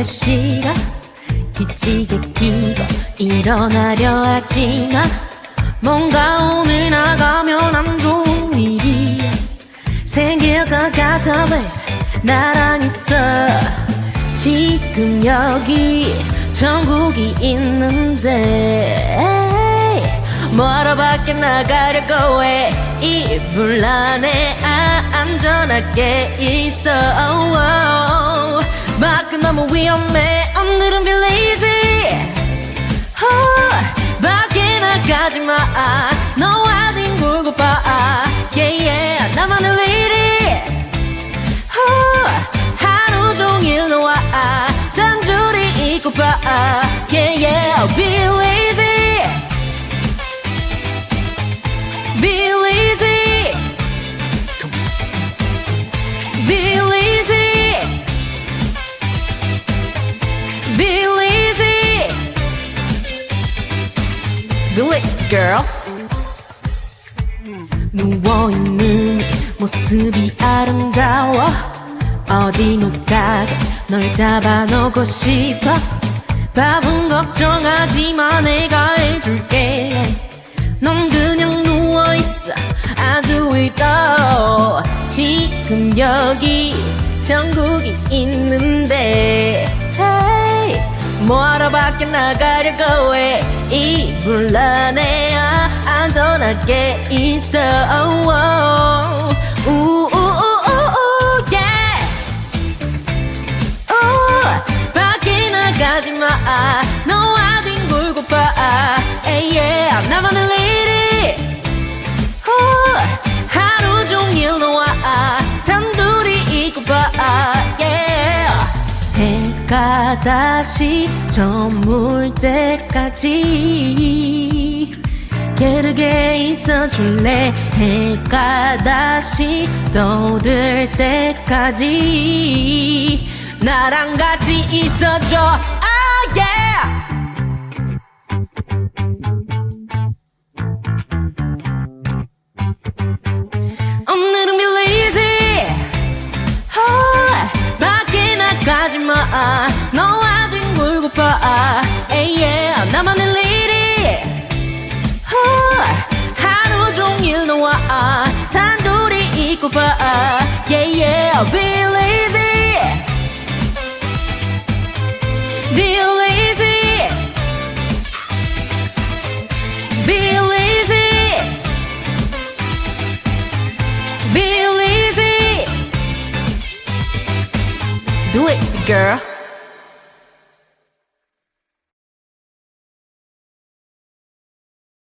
기가 싫어 기지개 끼고 일어나려 하지만 뭔가 오늘 나가면 안 좋은 일이 생길 것 같아 왜 나랑 있어. 지금 여기 천국이 있는데 멀어밖에 나가려고 해. 이불 안에 아, 안전하게 있어. Oh, oh. 밖은 너무 위험해 오늘은 be lazy oh, 밖에 나가지 마 너와 뒹굴고 봐 yeah, yeah. 나만의 lady oh, 하루 종일 너와 단둘이 있고 봐 yeah, yeah. be lazy be lazy be lazy girl. 누워있는 모습이 아름다워. 어디 못 가게 널 잡아놓고 싶어. 밥은 걱정하지 마 내가 해줄게. 넌 그냥 누워있어. 아주 위로 지금 여기 전국이 있는데 뭐하러 밖에 나가려고 해. 이불 안에 아, 안전하게 있어. 우우우우우 yeah. 우, 밖에 나가지 마. 너 다시 저물 때까지 게르게 있어줄래? 해가 다시 떠오를 때까지 나랑 같이 있어줘 나가지 마 너와 뒹굴고 봐 hey, yeah. 나만의 lady 하루 종일 너와 단둘이 있고 봐 yeah, yeah. Do it, girl.